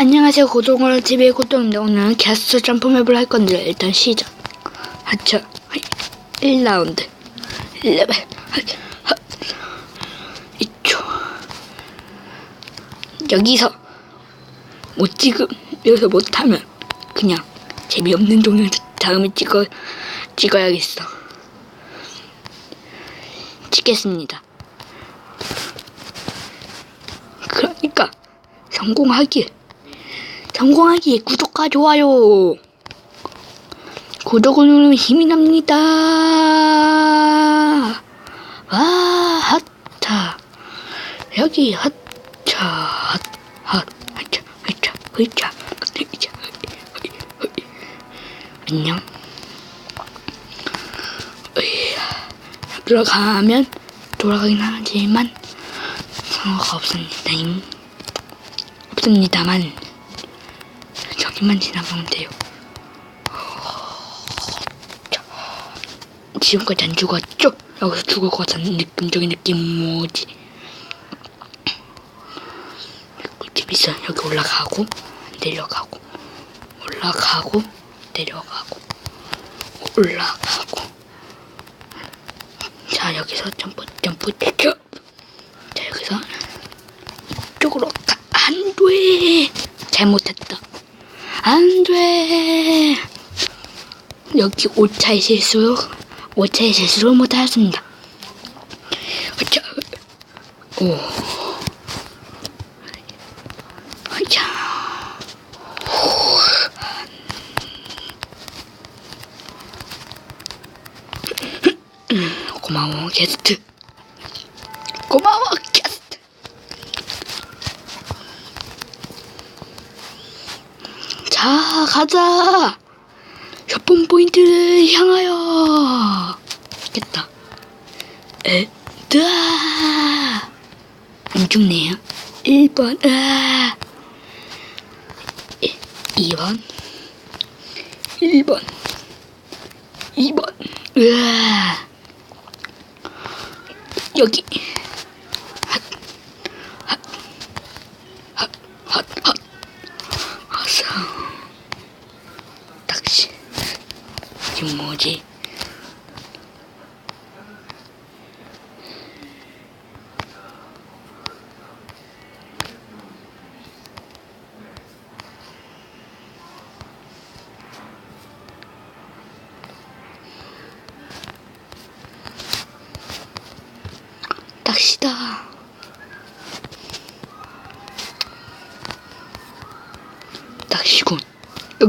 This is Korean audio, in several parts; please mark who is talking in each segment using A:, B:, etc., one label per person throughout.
A: 안녕하세요. 고동원 TV의 고동입니다. 오늘은 캐스트 점프맵을 할 건데 일단 시작. 하차. 1라운드. 11 이쪽 여기서 못 찍음 여기서 못하면 그냥 재미없는 동영상 다음에 찍어 찍어야겠어. 찍겠습니다. 그러니까 성공하길 성공하기 구독과 좋아요. 구독을 누르면 힘이 납니다. 와 핫차. 여기 핫차 핫차 핫차 핫차 핫차. 안녕. 들어가면 돌아가긴 하지만 상관가 없습니다. 없습니다만 저기만 지나가면 돼요. 자, 지금까지 안 죽었죠? 여기서 죽을 것 같은 느낌적인 느낌 뭐지? 꿀팁 있어. 여기 올라가고 내려가고 올라가고 내려가고 올라가고 자 여기서 점프 점프 쭉. 자 여기서 이쪽으로 가. 안돼 잘못했다 안 돼. 여기 5차의 실수 5차의 실수를 못하였습니다. 자, 오. 자. 고마워 게스트 고마워 게스트 자 가자. 쇼폰 포인트를 향하여. 됐다. 에드아. 안 죽네요. 1번 아. 2번. 1번. 2번. 으아. 여기 핫핫핫핫 아싸 낚시 이게 뭐지 낚시다 낚시군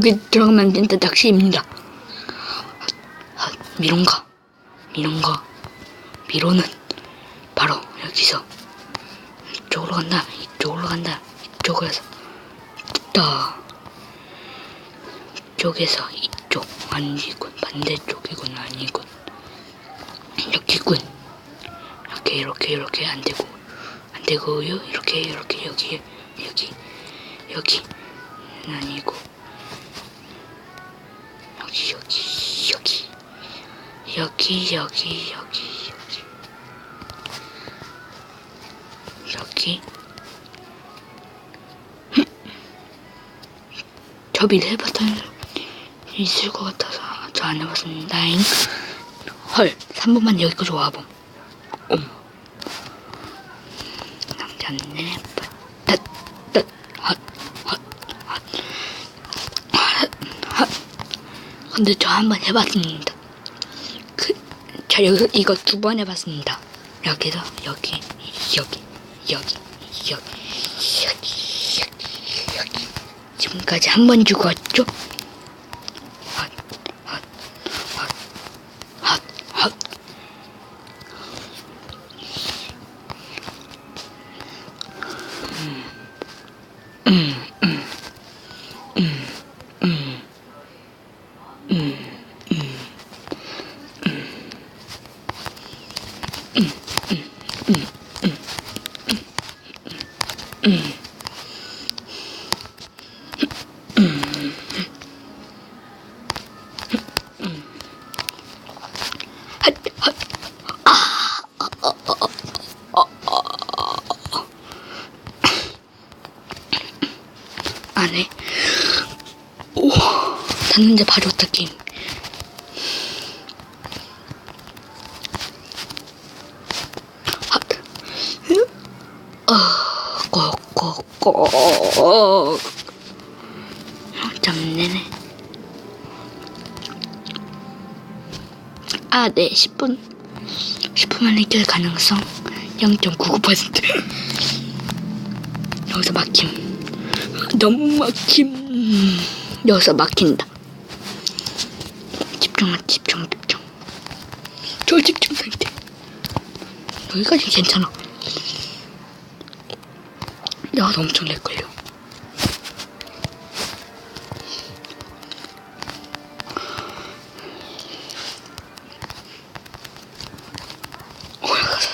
A: 여기 들어가면 안 된다. 낚시입니다. 아, 미론가. 미론가. 미로는 바로 여기서 이쪽으로 간다. 이쪽으로 간다. 이쪽에서 딱. 이쪽에서 이쪽. 아니군. 반대쪽이군. 아니군. 여기군. 이렇게 이렇게 이렇게 안 되고. 안 되고요. 이렇게 이렇게 여기 여기 여기. 아니고 여기 여기 여기 여기 여기 저 미리 해봤던 있을 것 같아서 저 안 해봤습니다. 헐, 3분만 여기까지 와봄. 옴. 남자네. 근데 저 한번 해봤습니다. 그, 저 여기서 이거 두 번 해봤습니다. 여기서, 여기, 여기, 여기, 여기, 여기, 여기, 여기. 지금까지 한 번 죽었죠? 닿는데 바로 왔다 게임. 꼭꼭꼭. 잡내네. 아, 네, 10분. 10분 만에 깰 가능성 0.99%. 여기서 막힘. 너무 막힘. 여기서 막힌다. 집중, 집중, 집중. 저 집중 상태. 여기까지 괜찮아. 내가 엄청. 올라가서.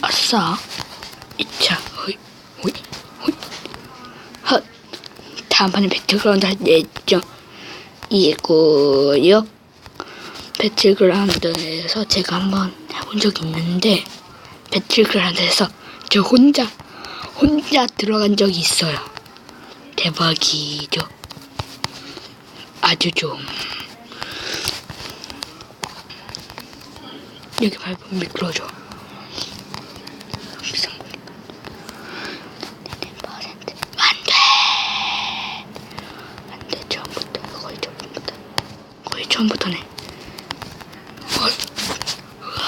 A: 아싸. 이차, 호이, 호이, 호이. 헛. 다음 판에 배틀그라운드 할 예정. 이고요. 배틀그라운드에서 제가 한번 해본 적이 있는데 배틀그라운드에서 저 혼자 혼자 들어간 적이 있어요. 대박이죠. 아주 좀 여기 밟으면 미끄러져. 안돼. 안돼 처음부터 거의 처음부터 거의 처음부터네. 어,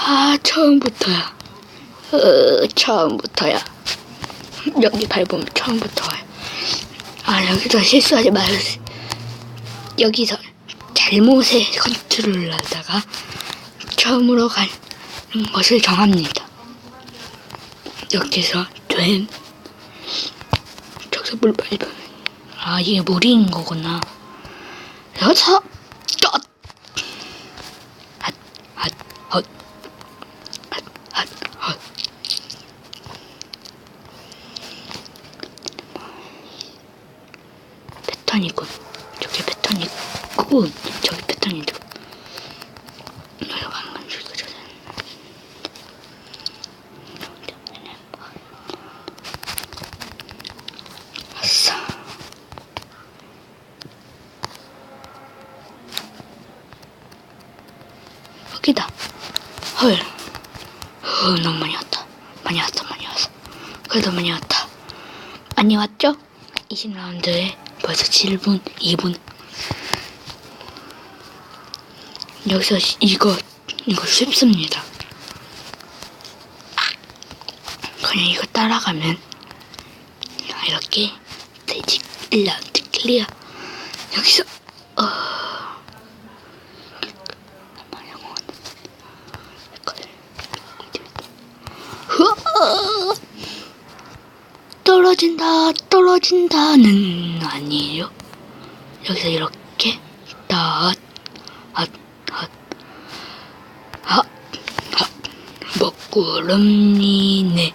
A: 아 처음부터야. 어, 처음부터야. 여기 밟으면 처음부터 와요. 아 여기서 실수하지 마요. 여기서 잘못에 컨트롤을 하다가 처음으로 가는 것을 정합니다. 여기서 된 저기서 물 밟으면 아 이게 물인 거구나. 여기서 tot 핫, 핫, 헛, 핫, 핫, 헛. 저기 패턴이군. 저기. 내려가는 건 저기 저기. 아싸. 여기다. 헐. 어, 너무 많이 왔다. 많이 왔다, 많이 왔어. 그래도 많이 왔다. 많이 왔죠? 20라운드에 벌써 7분, 2분. 여기서 시- 이거, 이거 쉽습니다. 그냥 이거 따라가면 이렇게 되지 1라운드 클리어. 여기서, 어. 흐아! 떨어진다, 떨어진다는 아니에요. 여기서 이렇게 다, 핫, 핫, 핫, 핫, 먹구름이네.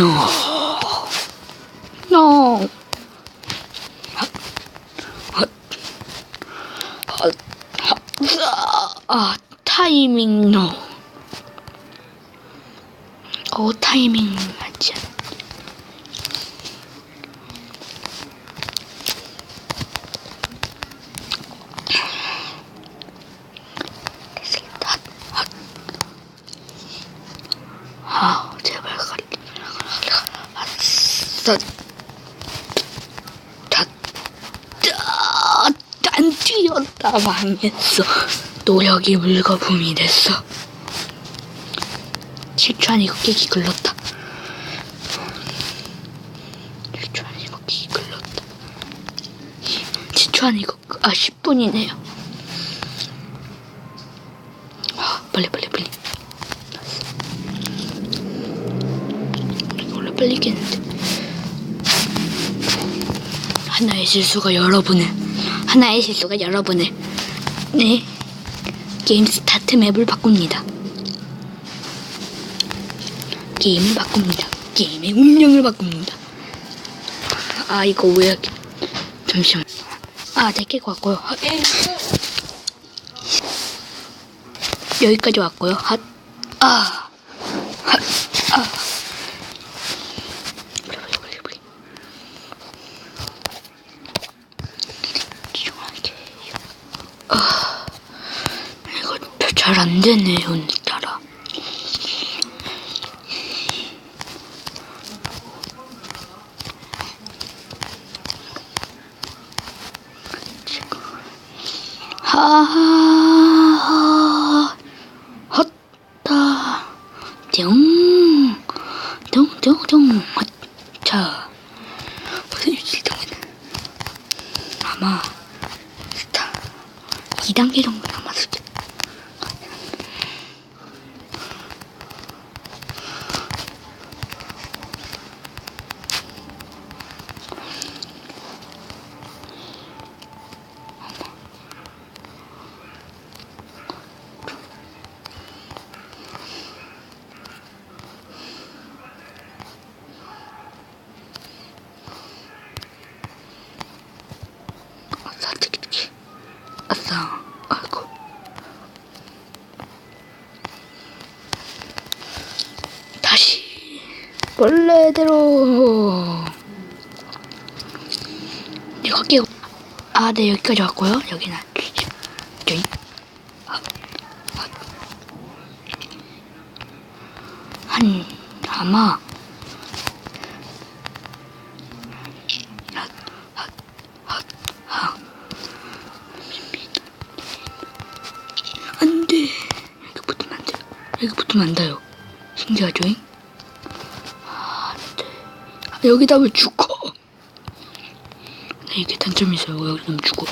A: No. No. 아, 타이밍 no. 어, 타이밍 맞지 않아. 됐습니다. 아, 아, 제발 가리. 아싸. 다, 다, 안 뛰었다 망했어. 노력이 물거품이 됐어. 실추한 이거 깨기 글렀다. 실추한 이거 깨기 글렀다. 5초 아니고 아 10분이네요. 아, 빨리 빨리 빨리. 원래 빨리겠는데. 하나의 실수가 여러분을 하나의 실수가 여러분을 네 게임 스타트 맵을 바꿉니다. 게임을 바꿉니다. 게임의 운명을 바꿉니다. 아 이거 왜 잠시만. 아, 네 개고 왔고요. 핫. 여기까지 왔고요. 핫. 아. 핫. 아. 빨리, 빨리, 빨리, 빨리. 집중하게. 아. 이거 잘 안 되네, 오늘따라. 하하 헛다 띵 띵띵띵 자 일동은 아마 스타 2단계 정도 남았을 때 아싸 티키티키 아싸 아이고 다시 원래대로 이거 끼고 아네 여기까지 왔고요 여기는 저기 한 아마 안 돼. 여기 붙으면 안 돼. 여기 붙으면 안 돼요. 신기하죠? 잉? 여기다 왜 죽어? 네, 이게 단점이 있어요. 여기다 왜 죽어?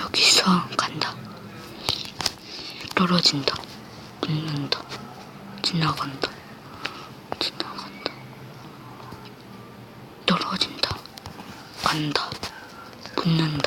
A: 여기서 간다. 떨어진다. 붙는다. 지나간다. 지나간다. 떨어진다. 간다. 붙는다.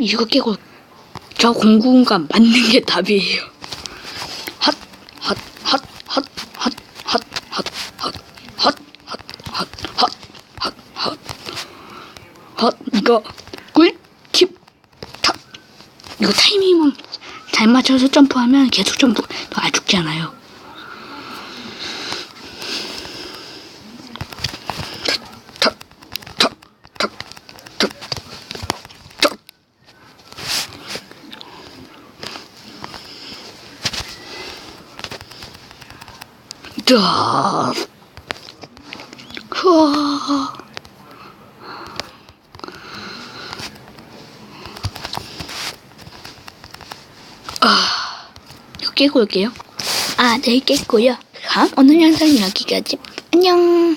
A: 이거 깨고 저 공구가 맞는 게 답이에요 핫, 핫, 핫, 핫, 핫, 핫, 핫, 핫, 핫, 핫, 핫, 핫, 핫, 핫, 핫, 이거 꿀팁 탑. 이거 타이밍만 잘 맞춰서 점프하면 계속 점프 안 죽지 않아요. 탑, 탑, 탑, 탑, 탑. 자, 후아. 아, 이거 깨고 올게요. 아, 네, 깼고요. 그럼 오늘 영상 여기까지. 안녕.